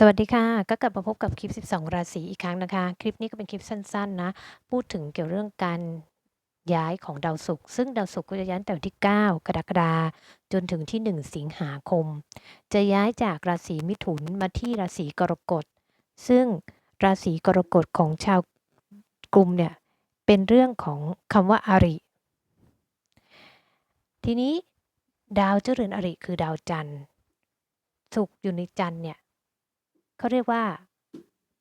สวัสดีค่ะ ก็กลับมาพบกับคลิป 12 ราศีอีกครั้งนะคะ คลิปนี้ก็เป็นคลิปสั้น ๆ นะ พูดถึงเกี่ยวเรื่องการย้ายของดาวศุกร์ซึ่งดาวศุกร์ก็จะย้ายแต่วันที่ 9 กรกฎาคมจนถึงที่ 1 สิงหาคม จะย้ายจากราศีมิถุนมาที่ราศีกรกฎ ซึ่งราศีกรกฎของชาวกลุ่มเนี่ยเป็นเรื่องของคำว่าอาริ ทีนี้ดาวเจ้าเรือนอริคือดาวจันทร์ศุกร์อยู่ในจันทร์เนี่ย เขาเรียกว่า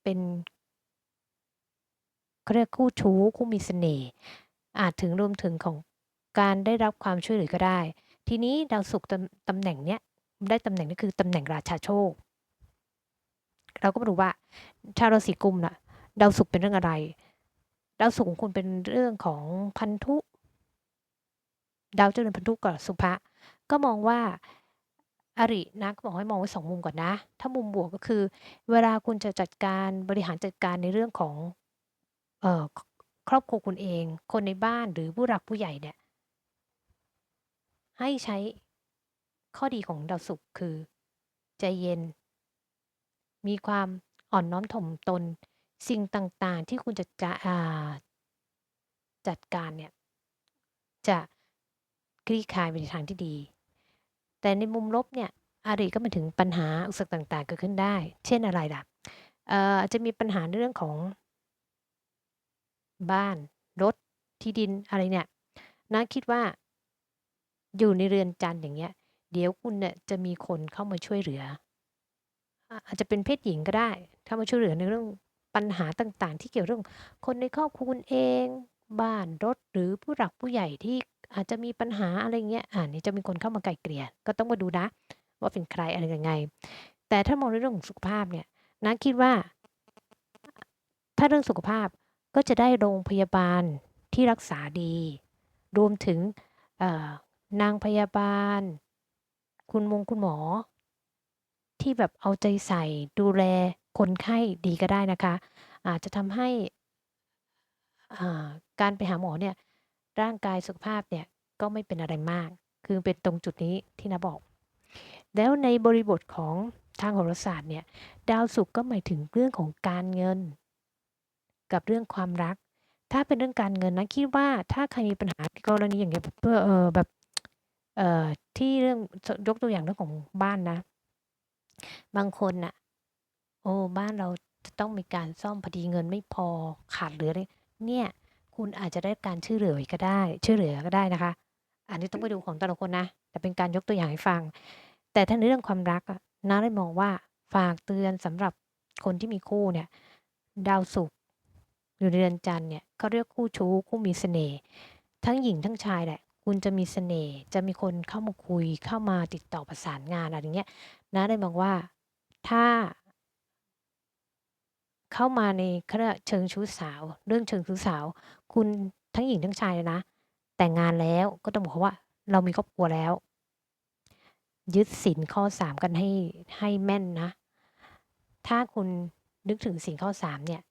เป็นเขาเรียกคู่ชู้คู่มีเสน่ห์อาจถึงรวมถึงของการได้รับความช่วยเหลือก็ได้ ทีนี้ดาวศุกร์ตำแหน่งเนี้ยได้ตำแหน่งนี้คือตำแหน่งราชาโชค เราก็มาดูว่า ชาวราศีกุมน่ะดาวศุกร์เป็นเรื่องอะไรดาวศุกร์ของคุณเป็นเรื่องของพันธุ ดาวเจ้าเรือนพันธุกับสุภะก็มองว่า อรินะก็บอกให้มองไว้สองมุมก่อนนะ ถ้ามุมบวกก็คือ เวลาคุณจะจัดการบริหารจัดการในเรื่องของเอ่อครอบครัวคุณเอง คนในบ้านหรือผู้หลักผู้ใหญ่เนี่ย ให้ใช้ข้อดีของดาวศุกร์คือ ใจเย็น มีความอ่อนน้อมถ่อมตน สิ่งต่างๆ ที่คุณจะจะจัดการเนี่ย จะคลี่คลายไปในทางที่ดี แต่ในมุมลบเนี่ยอาริก็มาถึงปัญหาอุปสรรคต่าง ๆ เกิดขึ้นได้ เช่นอะไรล่ะอาจจะมีปัญหาในเรื่องของ บ้าน รถ ที่ดินอะไรเนี่ยนะคิดว่า อยู่ในเรือนจันอย่างเงี้ย เดี๋ยวคุณเนี่ยจะมีคนเข้ามาช่วยเหลือ อาจจะเป็นเพศหญิงก็ได้ถ้ามาช่วยเหลือในเรื่องปัญหาต่าง ๆ ที่เกี่ยวเรื่อง คนในครอบครัวคุณเอง บ้านรถหรือผู้หลักผู้ใหญ่ที่ อาจจะมีปัญหาอะไรเงี้ยอ่านี่จะมีคนเข้ามาไกลเกลี่ยก็ต้องมาดูนะ ว่าเป็นใครอะไรยังไง แต่ถ้ามองในเรื่องของสุขภาพเนี่ยนะคิดว่า ถ้าเรื่องสุขภาพก็จะได้โรงพยาบาลที่รักษาดี รวมถึงนางพยาบาล คุณมงคุณหมอ ที่แบบเอาใจใส่ดูแลคนไข้ดีก็ได้นะคะ อาจจะทำให้การไปหาหมอเนี่ย ร่างกายสุขภาพเนี่ยก็ไม่เป็นอะไรมาก คือเป็นตรงจุดนี้ที่นะบอก แล้วในบริบทของทางโหราศาสตร์เนี่ยดาวศุกร์ก็หมายถึงเรื่องของการเงิน กับเรื่องความรัก ถ้าเป็นเรื่องการเงินนะคิดว่าถ้าใครมีปัญหากรณีอย่างเงี้ยเพื่อเออแบบเอ่อที่เรื่องยกตัวอย่างเรื่องของบ้านนะ บางคนน่ะโอ้บ้านเราจะต้องมีการซ่อมพอดีเงินไม่พอขาดเหลือเลยเนี่ย คุณอาจจะได้การช่วยเหลือก็ได้ ช่วยเหลือก็ได้นะคะ อันนี้ต้องไปดูของแต่ละคนนะ แต่เป็นการยกตัวอย่างให้ฟัง แต่ถ้าในเรื่องความรักน้าได้มองว่าฝากเตือนสำหรับคนที่มีคู่เนี่ย ดาวศุกร์อยู่ในเดือนจันทร์เนี่ยเขาเรียกคู่ชู้คู่มีเสน่ห์ทั้งหญิงทั้งชายแหละคุณจะมีเสน่ห์จะมีคนเข้ามาคุยเข้ามาติดต่อประสานงานอะไรเงี้ยน้าได้มองว่าถ้า เข้ามาในเชิงชู้สาว เรื่องเชิงชู้สาว คุณทั้งหญิงทั้งชายเลยนะ แต่งงานแล้วก็ต้องบอกว่าเรามีครอบครัวแล้ว ยึดสินข้อสามกันให้ให้แม่นนะ ถ้าคุณนึกถึงสินข้อสามเนี่ย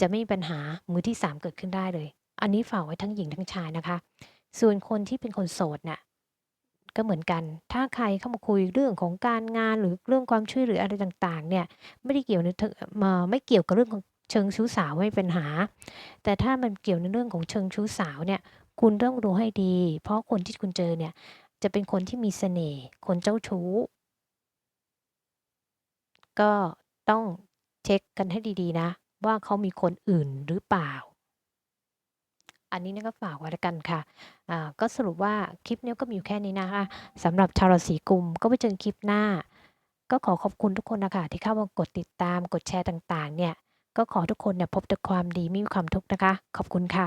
จะไม่มีปัญหามือที่สามเกิดขึ้นได้เลย อันนี้ฝากไว้ทั้งหญิงทั้งชายนะคะ ส่วนคนที่เป็นคนโสดเนะ่ย ก็เหมือนกัน ถ้าใครเข้ามาคุยเรื่องของการงานหรือเรื่องความช่วยเหลืออะไรต่างๆ เนี่ยไม่ได้เกี่ยวในมาไม่เกี่ยวกับเรื่องของเชิงชู้สาวไม่เป็นหา แต่ถ้ามันเกี่ยวในเรื่องของเชิงชู้สาวเนี่ยคุณต้องดูให้ดี เพราะคนที่คุณเจอเนี่ยจะเป็นคนที่มีเสน่ห์คนเจ้าชู้ ก็ต้องเช็คกันให้ดีๆนะ ว่าเขามีคนอื่นหรือเปล่า อันนี้นี่ก็ฝากไว้แล้วกันค่ะอ่าก็สรุปว่าคลิปนี้ก็มีอยู่แค่นี้นะคะสำหรับชาวราศีกุมก็ไปเจอคลิปหน้า ก็ขอขอบคุณทุกคนนะคะที่เข้ามากดติดตามกดแชร์ต่างๆ เนี่ย ก็ขอทุกคนเนี่ยพบแต่ความดีไม่มีความทุกข์นะคะ ขอบคุณค่ะ